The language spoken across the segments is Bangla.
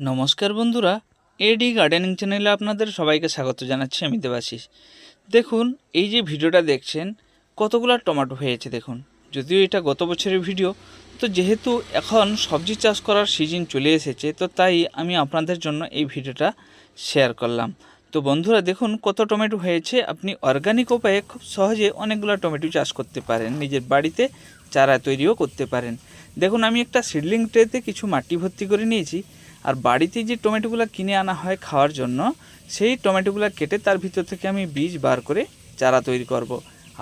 নমস্কার বন্ধুরা এডি গার্ডেনিং চ্যানেলে আপনাদের সবাইকে স্বাগত জানাচ্ছি আমি দেবাশিস। দেখুন, এই যে ভিডিওটা দেখছেন, কতগুলো টমেটো হয়েছে দেখুন। যদিও এটা গত বছরের ভিডিও, তো যেহেতু এখন সবজি চাষ করার সিজন চলে এসেছে, তো তাই আমি আপনাদের জন্য এই ভিডিওটা শেয়ার করলাম। তো বন্ধুরা, দেখুন কত টমেটো হয়েছে। আপনি অর্গানিক উপায়ে খুব সহজে অনেকগুলো টমেটো চাষ করতে পারেন। নিজের বাড়িতে চারা তৈরিও করতে পারেন। দেখুন, আমি একটা সিডলিং ট্রেতে কিছু মাটি ভর্তি করে নিয়েছি। আর বাড়িতে যে টমেটোগুলো কিনে আনা হয় খাওয়ার জন্য, সেই টমেটোগুলো কেটে তার ভিতর থেকে আমি বীজ বার করে চারা তৈরি করব।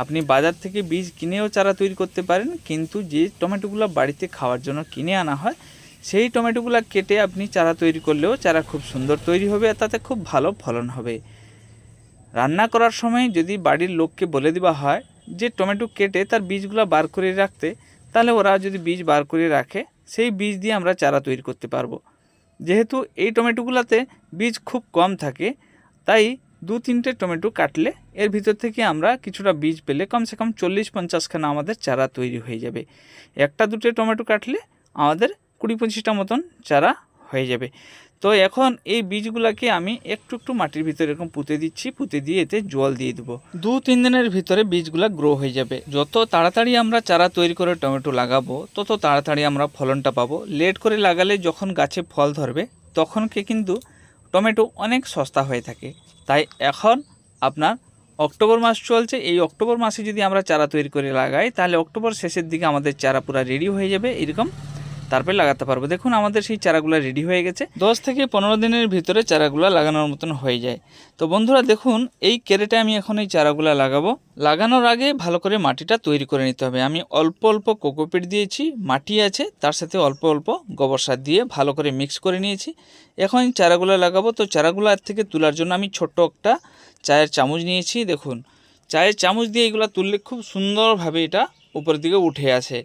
আপনি বাজার থেকে বীজ কিনেও চারা তৈরি করতে পারেন, কিন্তু যে টমেটোগুলো বাড়িতে খাওয়ার জন্য কিনে আনা হয়, সেই টমেটোগুলো কেটে আপনি চারা তৈরি করলেও চারা খুব সুন্দর তৈরি হবে আর তাতে খুব ভালো ফলন হবে রান্না করার সময় যদি বাড়ির লোককে বলে দেওয়া হয় যে টমেটো কেটে তার বীজগুলো বার করে রাখতে, তাহলে ওরা যদি বীজ বার করে রাখে, সেই বীজ দিয়ে আমরা চারা তৈরি করতে পারব যেহেতু এই টমেটোগুলোতে বীজ খুব কম থাকে, তাই দু তিনটে টমেটো কাটলে এর ভিতর থেকে আমরা কিছুটা বীজ পেলে কমসে কম চল্লিশ পঞ্চাশখানা আমাদের চারা তৈরি হয়ে যাবে। একটা দুটো টমেটো কাটলে আমাদের কুড়ি পঁচিশটা মতন চারা হয়ে যাবে। তো এখন এই বীজগুলাকে আমি একটু একটু মাটির ভিতরে এরকম পুঁতে দিচ্ছি, পুঁতে দিয়ে এতে জল দিয়ে দেবো। দু তিন দিনের ভিতরে বীজগুলা গ্রো হয়ে যাবে। যত তাড়াতাড়ি আমরা চারা তৈরি করে টমেটো লাগাবো, তত তাড়াতাড়ি আমরা ফলনটা পাবো। লেট করে লাগালে যখন গাছে ফল ধরবে, তখনকে কিন্তু টমেটো অনেক সস্তা হয়ে থাকে। তাই এখন আপনার অক্টোবর মাস চলছে। এই অক্টোবর মাসে যদি আমরা চারা তৈরি করে লাগাই, তাহলে অক্টোবর শেষের দিকে আমাদের চারা পুরো রেডি হয়ে যাবে। এরকম তারপরে লাগাতে পারব। দেখুন, আমাদের সেই চারাগুলো রেডি হয়ে গেছে। দশ থেকে পনেরো দিনের ভিতরে চারাগুলো লাগানোর মতন হয়ে যায়। তো বন্ধুরা, দেখুন, এই ক্যারেটে আমি এখন এই চারাগুলো লাগাবো। লাগানোর আগে ভালো করে মাটিটা তৈরি করে নিতে হবে। আমি অল্প অল্প কোকোপিট দিয়েছি, মাটি আছে, তার সাথে অল্প অল্প গোবর সার দিয়ে ভালো করে মিক্স করে নিয়েছি। এখন চারাগুলো লাগাবো। তো চারাগুলো থেকে তোলার জন্য আমি ছোট্ট একটা চায়ের চামচ নিয়েছি, দেখুন। চায়ের চামচ দিয়ে এগুলো তুললে খুব সুন্দরভাবে এটা উপরের দিকে উঠে আসে।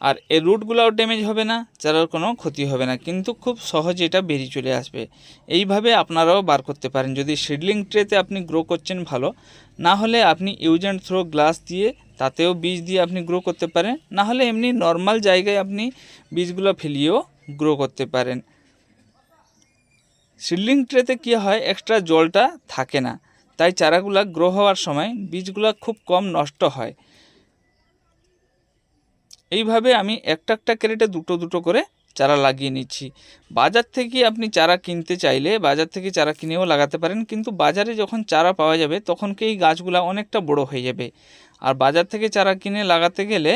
আর এর রুটগুলোও ড্যামেজ হবে না চারার কোনো ক্ষতি হবে না। কিন্তু খুব সহজে এটা বেরিয়ে চলে আসবে। এইভাবে আপনারাও বার করতে পারেন। যদি সিডলিং ট্রেতে আপনি গ্রো করছেন ভালো, না হলে আপনি ইউজ থ্রো গ্লাস দিয়ে তাতেও বীজ দিয়ে আপনি গ্রো করতে পারেন। না হলে এমনি নর্মাল জায়গায় আপনি বীজগুলো ফেলিয়েও গ্রো করতে পারেন। সিডলিং ট্রেতে কী হয়? এক্সট্রা জলটা থাকে না। তাই চারাগুলা গ্রো হওয়ার সময় বীজগুলা খুব কম নষ্ট হয়। এইভাবে আমি একটা একটা ক্যারেটে দুটো দুটো করে চারা লাগিয়ে নিচ্ছি। বাজার থেকে আপনি চারা কিনতে চাইলে, বাজার থেকে চারা কিনেও লাগাতে পারেন, কিন্তু বাজারে যখন চারা পাওয়া যাবে তখনকে এই গাছগুলো অনেকটা বড় হয়ে যাবে। আর বাজার থেকে চারা কিনে লাগাতে গেলে,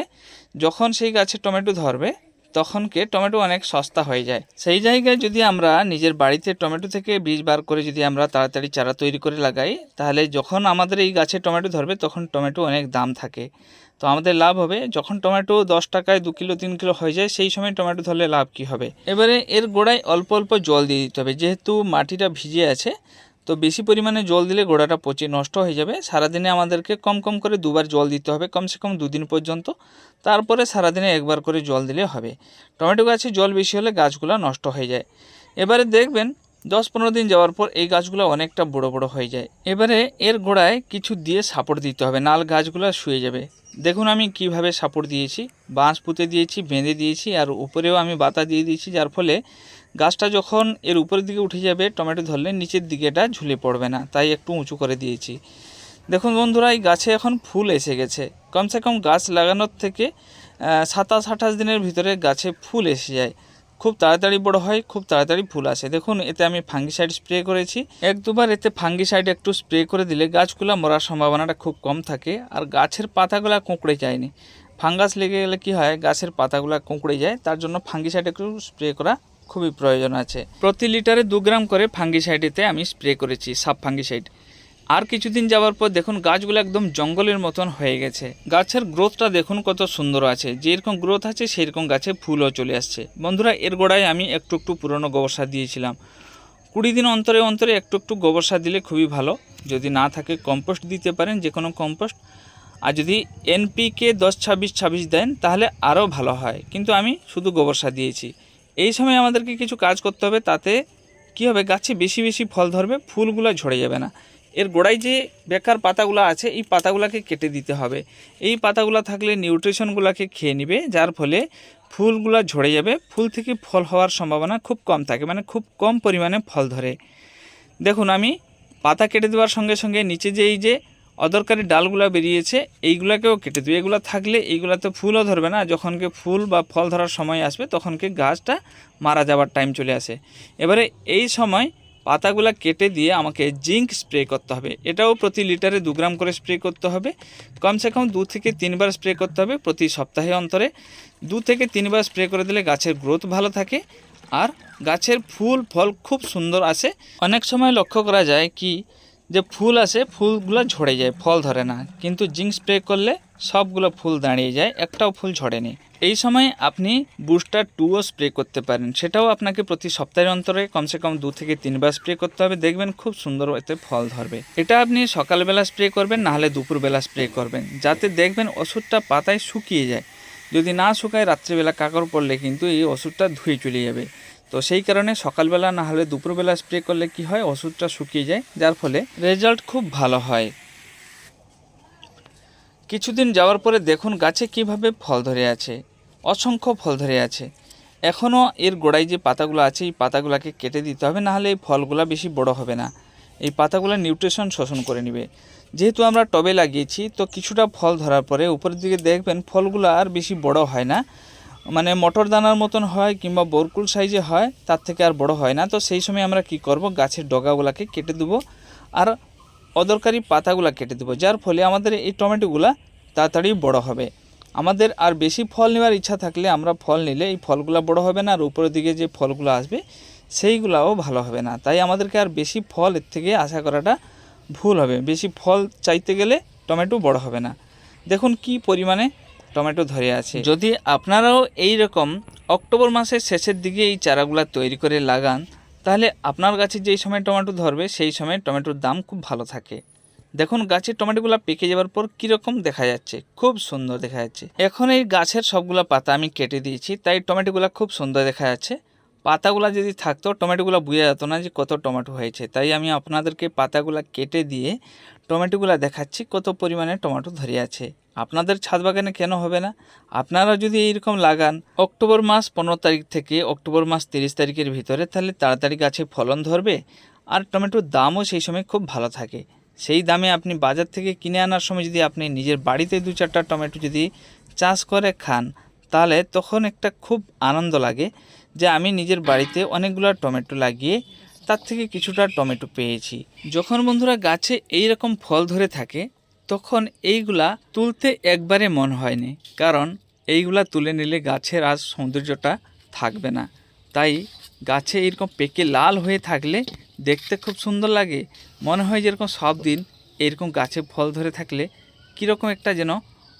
যখন সেই গাছে টমেটো ধরবে তখনকে টমেটো অনেক সস্তা হয়ে যায়। সেই জায়গায় যদি আমরা নিজের বাড়িতে টমেটো থেকে বীজ বার করে যদি আমরা তাড়াতাড়ি চারা তৈরি করে লাগাই, তাহলে যখন আমাদের এই গাছে টমেটো ধরবে, তখন টমেটো অনেক দাম থাকে। তো আমাদের লাভ হবে, যখন টমেটো দশ টাকায় দু কিলো, তিন কিলো হয়ে যায়, সেই সময় টমেটো ধরলে লাভ কি হবে? এবারে এর গোড়ায় অল্প অল্প জল দিয়ে দিতে হবে, যেহেতু মাটিটা ভিজে আছে, তো বেশি পরিমাণে জল দিলে গোড়াটা পচে নষ্ট হয়ে যাবে। সারাদিনে আমাদেরকে কম কম করে দুবার জল দিতে হবে, কমসে কম দুদিন পর্যন্ত। তারপরে সারাদিনে একবার করে জল দিলে হবে। টমেটো গাছে জল বেশি হলে গাছগুলো নষ্ট হয়ে যায়। এবারে দেখবেন দশ পনেরো দিন যাওয়ার পর এই গাছগুলো অনেকটা বড় বড় হয়ে যায়। এবারে এর গোড়ায় কিছু দিয়ে সাপোর্ট দিতে হবে, নাল গাছগুলো শুয়ে যাবে। দেখুন আমি কীভাবে সাপোর্ট দিয়েছি। বাঁশ পুঁতে দিয়েছি, বেঁধে দিয়েছি আর উপরেও আমি বাতা দিয়ে দিয়েছি, যার ফলে গাছটা যখন এর উপরের দিকে উঠে যাবে, টমেটো ধরলে নিচের দিকে এটা ঝুলে পড়বে না, তাই একটু উঁচু করে দিয়েছি। দেখুন বন্ধুরা, এই গাছে এখন ফুল এসে গেছে। কমসে কম গাছ লাগানোর থেকে সাতাশ আঠাশ দিনের ভিতরে গাছে ফুল এসে যায়। খুব তাড়াতাড়ি বড় হয়, খুব তাড়াতাড়ি ফুল আসে। দেখুন, এতে আমি ফাঙ্গিসাইড স্প্রে করেছি। এক দুবার এতে ফাঙ্গিসাইড একটু স্প্রে করে দিলে গাছগুলো মরার সম্ভাবনাটা খুব কম থাকে আর গাছের পাতাগুলো কুঁকড়ে যায়নি। ফাঙ্গাস লেগে গেলে কি হয়, গাছের পাতাগুলো কুঁকড়ে যায়, তার জন্য ফাঙ্গিসাইড একটু স্প্রে করা খুবই প্রয়োজন আছে। প্রতি লিটারে দু গ্রাম করে ফাঙ্গিসাইডেতে আমি স্প্রে করেছি সাব ফাঙ্গিসাইড আর কিছুদিন যাওয়ার পর দেখুন গাছগুলো একদম জঙ্গলের মতন হয়ে গেছে। গাছের গ্রোথটা দেখুন কত সুন্দর আছে। যেরকম গ্রোথ আছে, সেরকম গাছে ফুলও চলে আসছে। বন্ধুরা, এর গোড়ায় আমি একটু একটু পুরনো গোবর সার দিয়েছিলাম। কুড়ি দিন অন্তরে অন্তরে একটু একটু গোবর সার দিলে খুবই ভালো। যদি না থাকে কম্পোস্ট দিতে পারেন যে কোনো কম্পোস্ট আর যদি এনপিকে দশ, ছাব্বিশ ছাব্বিশ দেন, তাহলে আরও ভালো হয়। কিন্তু আমি শুধু গোবর সার দিয়েছি। এই সময় আমাদেরকে কিছু কাজ করতে হবে, তাতে কী হবে, গাছে বেশি বেশি ফল ধরবে, ফুলগুলো ঝরে যাবে না। এর গোড়ায় যে বেকার পাতাগুলো আছে, এই পাতাগুলোকে কেটে দিতে হবে। এই পাতাগুলো থাকলে নিউট্রিশনগুলোকে খেয়ে নেবে, যার ফলে ফুলগুলো ঝরে যাবে। ফুল থেকে ফল হওয়ার সম্ভাবনা খুব কম থাকে মানে খুব কম পরিমাণে ফল ধরে। দেখুন, আমি পাতা কেটে দেওয়ার সঙ্গে সঙ্গে নিচে যে এই যে অদরকারি ডালগুলো বেরিয়েছে, এইগুলাকেও কেটে দেবে। এগুলো থাকলে এইগুলাতে ফুলও ধরবে না। যখনকে ফুল বা ফল ধরার সময় আসবে তখনকে গাছটা মারা যাওয়ার টাইম চলে আসে। এবারে এই সময় পাতাগুলো কেটে দিয়ে আমাকে জিঙ্ক স্প্রে করতে হবে। এটাও প্রতি লিটারে দু গ্রাম করে স্প্রে করতে হবে। কমসে কম দু থেকে তিনবার স্প্রে করতে হবে প্রতি সপ্তাহে অন্তরে। দু থেকে তিনবার স্প্রে করে দিলে গাছের গ্রোথ ভালো থাকে আর গাছের ফুল, ফল খুব সুন্দর আসে। অনেক সময় লক্ষ্য করা যায় কি যে ফুল আসে, ফুলগুলো ঝরে যায়, ফল ধরে না। কিন্তু জিঙ্ক স্প্রে করলে সবগুলো ফুল দাঁড়িয়ে যায়, একটাও ফুল ঝরেনি। এই সময় আপনি বুস্টার টুও স্প্রে করতে পারেন। সেটাও আপনাকে প্রতি সপ্তাহের অন্তরে কমসে কম দু থেকে তিনবার স্প্রে করতে হবে। দেখবেন খুব সুন্দর এতে ফল ধরবে। এটা আপনি সকালবেলা স্প্রে করবেন, না হলে দুপুরবেলা স্প্রে করবেন। যাতে দেখবেন ওষুধটা পাতায় শুকিয়ে যায়। যদি না শুকায়, রাত্রিবেলা কাকড় পড়লে কিন্তু এই ওষুধটা ধুয়ে চলে যাবে। তো সেই কারণে সকালবেলা না হলে দুপুরবেলা স্প্রে করলে কি হয়? ওষুধটা শুকিয়ে যায়, যার ফলে রেজাল্ট খুব ভালো হয়। কিছুদিন যাওয়ার পরে দেখুন গাছে কীভাবে ফল ধরে আছে, অসংখ্য ফল ধরে আছে। এখনও এর গোড়ায় যে পাতাগুলো আছে, এই পাতাগুলোকে কেটে দিতে হবে, না হলে এই ফলগুলো বেশি বড় হবে না। এই পাতাগুলো নিউট্রিশন শোষণ করে নেবে। যেহেতু আমরা টবে লাগিয়েছি, তো কিছুটা ফল ধরার পরে উপরের দিকে দেখবেন ফলগুলো আর বেশি বড় হয় না। মানে মটর দানার মতন হয় কিংবা বরকুল সাইজে হয়, তার থেকে আর বড় হয় না। তো সেই সময় আমরা কি করব? গাছের ডগাগুলোকে কেটে দেবো আর অদরকারি পাতাগুলো কেটে দেবো, যার ফলে আমাদের এই টমেটোগুলা তাড়াতাড়ি বড় হবে। আমাদের আর বেশি ফল নেওয়ার ইচ্ছা থাকলে আমরা ফল নিলে এই ফলগুলো বড় হবে না, আর উপরের দিকে যে ফলগুলো আসবে সেইগুলাও ভালো হবে না। তাই আমাদেরকে আর বেশি ফল এর থেকে আশা করাটা ভুল হবে। বেশি ফল চাইতে গেলে টমেটো বড় হবে না। দেখুন কি পরিমাণে টমেটো ধরে আছে। যদি আপনারাও এই রকম অক্টোবর মাসের শেষের দিকে এই চারাগুলা তৈরি করে লাগান, তাহলে আপনার গাছে যেই সময় টমেটো ধরবে, সেই সময় টমেটোর দাম খুব ভালো থাকে। দেখুন, গাছের টমেটোগুলো পেকে যাওয়ার পর কীরকম দেখা যাচ্ছে। খুব সুন্দর দেখা যাচ্ছে। এখন এই গাছের সবগুলো পাতা আমি কেটে দিয়েছি, তাই টমেটোগুলো খুব সুন্দর দেখা যাচ্ছে। পাতাগুলো যদি থাকতো, টমেটোগুলো বোঝা যেত না যে কত টমেটো হয়েছে। তাই আমি আপনাদেরকে পাতাগুলা কেটে দিয়ে টমেটোগুলো দেখাচ্ছি, কত পরিমাণে টমেটো ধরে আছে। আপনাদের ছাদ বাগানে কেন হবে না? আপনারা যদি এইরকম লাগান, অক্টোবর মাস পনেরো তারিখ থেকে অক্টোবর মাস তিরিশ তারিখের ভিতরে তাহলে তাড়াতাড়ি গাছে ফলন ধরবে আর টমেটোর দামও সেই সময় খুব ভালো থাকে। সেই দামে আপনি বাজার থেকে কিনে আনার সময় যদি আপনি নিজের বাড়িতে দু চারটা টমেটো যদি চাষ করে খান, তাহলে তখন একটা খুব আনন্দ লাগে। যে আমি নিজের বাড়িতে অনেকগুলো টমেটো লাগিয়ে তার থেকে কিছুটা টমেটো পেয়েছি। যখন বন্ধুরা গাছে এই রকম ফল ধরে থাকে, তখন এইগুলা তুলতে একবারে মন হয়নি, কারণ এইগুলা তুলে নিলে গাছের আর সৌন্দর্যটা থাকবে না। তাই গাছে এরকম পেকে লাল হয়ে থাকলে দেখতে খুব সুন্দর লাগে। মনে হয় যেরকম সব দিন এরকম গাছে ফল ধরে থাকলে কীরকম একটা যেন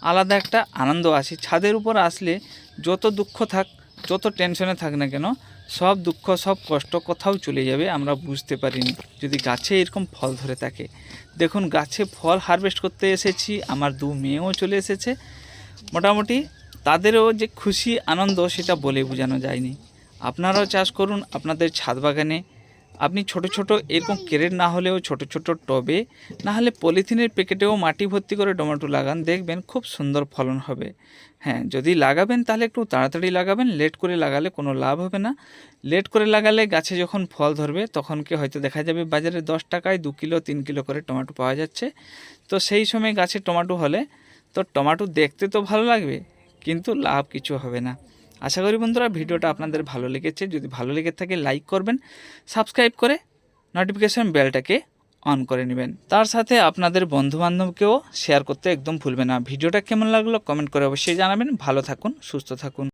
আলাদা একটা আনন্দ আসে। ছাদের উপর আসলে যত দুঃখ থাক যত টেনশনে থাক না কেন, সব দুঃখ, সব কষ্ট কোথাও চলে যাবে, আমরা বুঝতে পারিনি। যদি গাছে এরকম ফল ধরে থাকে। দেখুন, গাছে ফল হারভেস্ট করতে এসেছি, আমার দু মেয়েও চলে এসেছে। মোটামুটি তাদেরও যে খুশি, আনন্দ, সেটা বলে বোঝানো যায়নি। আপনারাও চাষ করুন, আপনাদের ছাদ বাগানে আপনি ছোট ছোট এরকম ক্যারেট না হলেও ছোট ছোট টবে, না হলে পলিথিনের প্যাকেটেও মাটি ভর্তি করে টমেটো লাগান, দেখবেন খুব সুন্দর ফলন হবে। হ্যাঁ যদি লাগাবেন তাহলে একটু তাড়াতাড়ি লাগাবেন, লেট করে লাগালে কোনো লাভ হবে না। লেট করে লাগালে গাছে যখন ফল ধরবে তখনকে হয়তো দেখা যাবে বাজারে দশ টাকায় দু কিলো, তিন কিলো করে টমেটো পাওয়া যাচ্ছে। তো সেই সময় গাছে টমেটো হলে, তো টমেটো দেখতে তো ভালো লাগবে, কিন্তু লাভ কিছু হবে না। আশা করি বন্ধুরা ভিডিওটা আপনাদের ভালো লেগেছে। যদি ভালো লেগে থাকে লাইক করবেন সাবস্ক্রাইব করে নোটিফিকেশান বেলটাকে অন করে নেবেন। তার সাথে আপনাদের বন্ধুবান্ধবকেও শেয়ার করতে একদম ভুলবে না। ভিডিওটা কেমন লাগল কমেন্ট করে অবশ্যই জানাবেন। ভালো থাকুন, সুস্থ থাকুন।